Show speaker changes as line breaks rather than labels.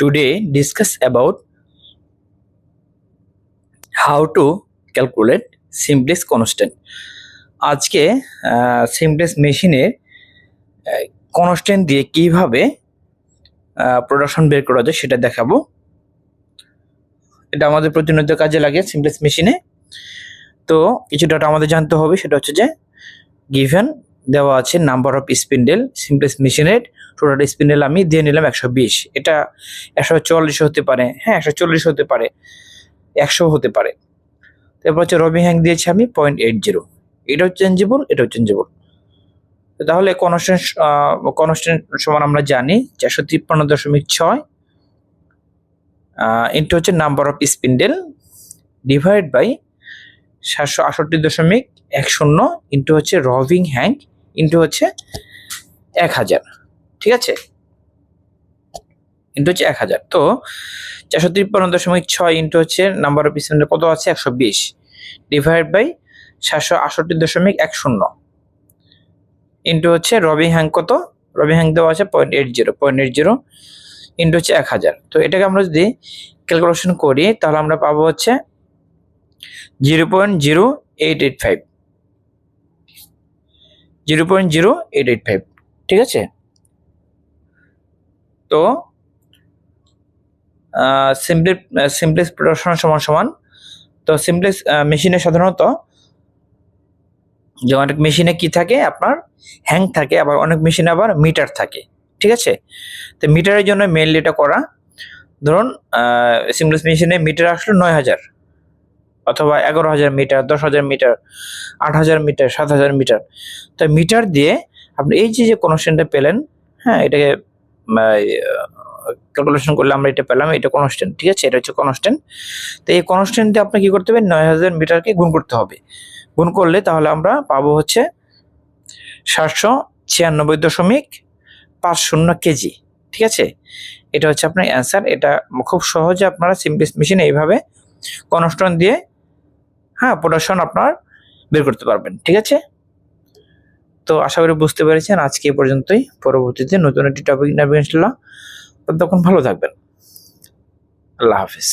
today discuss about how to calculate simplex constant. আজকে simplex মেশিনের constant দিয়ে কীভাবে প্রোডাকশন বের করা যায় সেটা দেখাবো। এটা আমাদের প্রতিনিয়ত কাজে লাগে সিমপ্লেক্স মেশিনে তো কিছু ডাটা আমাদের জানতে হবে, সেটা হচ্ছে যে গিভেন দেওয়া আছে নাম্বার অফ স্পিন্ডেল সিমপ্লেক্স মেশিনের টোটাল স্পিন্ডেল আমি দিয়ে নিলাম একশো বিশ। এটা একশো চল্লিশ হতে পারে হ্যাঁ একশো চল্লিশ হতে পারে, একশো হতে পারে। তারপর হচ্ছে রবি হ্যাং দিয়েছি আমি পয়েন্ট এইট জিরো এটাও চেঞ্জেবল এটাও চেঞ্জেবল তাহলে কনস্ট্যান্ট কনস্ট্যান্ট সমান আমরা জানি, চারশো তিপ্পান্ন দশমিক ছয় ইন্টু হচ্ছে number of spindle divide by সাতশো আষট্টি দশমিক এক শূন্য ইন্টু হচ্ছে রভিং হ্যাং ইন্টু হচ্ছে এক হাজার, ঠিক আছে? ইন্টু হচ্ছে এক হাজার। তো চারশো তিপ্পান্ন দশমিক ছয় ইন্টু হচ্ছে নাম্বার অফ স্পিন্ডেল কত আছে? একশো বিশ। ডিভাইড বাই সাতশো আষট্টি দশমিক এক শূন্য। ইন্টু হচ্ছে রবি হ্যাং কত? রবি হ্যাং দেওয়া আছে point eight zero point eight zero into হচ্ছে এক হাজার। তো এটাকে আমরা যদি ক্যালকুলেশন করি, তাহলে আমরা পাবো হচ্ছে zero point zero eight eight five zero point zero eight eight five, ঠিক আছে? তো সিম্পলি সিম্পলেক্স প্রোডাকশন সমান সমান। তো সিম্পলেক্স মেশিনে সাধারণত যে অনেক মেশিনে কি থাকে? আপনার হ্যাং থাকে, আবার অনেক মেশিনে আবার মিটার থাকে, ঠিক আছে? তো মিটারের জন্য মেনলি এটা করা। ধরুন সিমলেস মেশিনে মিটার আসলো নয় হাজার। অথবা এগারো হাজার মিটার, দশ হাজার মিটার, আট হাজার মিটার, সাত হাজার মিটার। তো মিটার দিয়ে আপনি এই যে যে কনস্ট্যান্টটা পেলেন হ্যাঁ এটাকে ক্যালকুলেশন করলে আমরা এটা পেলাম, এটা কনস্ট্যান্ট ঠিক আছে? এটা হচ্ছে কনস্ট্যান্ট তো এই কনস্ট্যান্ট দিয়ে আপনি কী করতে হবে? নয় হাজার মিটারকে গুণ করতে হবে। গুণ করলে তাহলে আমরা পাবো হচ্ছে সাতশো ছিয়ানব্বই দশমিক পাঁচ শূন্য কেজি, ঠিক আছে? এটা হচ্ছে আপনার অ্যান্সার এটা খুব সহজে আপনারা সিম্পলিস মেশিনে এইভাবে কনস্ট্যান্ট দিয়ে হ্যাঁ প্রোডাকশন আপনার বের করতে পারবেন, ঠিক আছে? তো আশা করি বুঝতে পেরেছেন, আজকে পর্যন্তই। পরবর্তীতে নতুন একটি টপিক নেবেন তখন ভালো থাকবেন। আল্লাহ হাফিজ।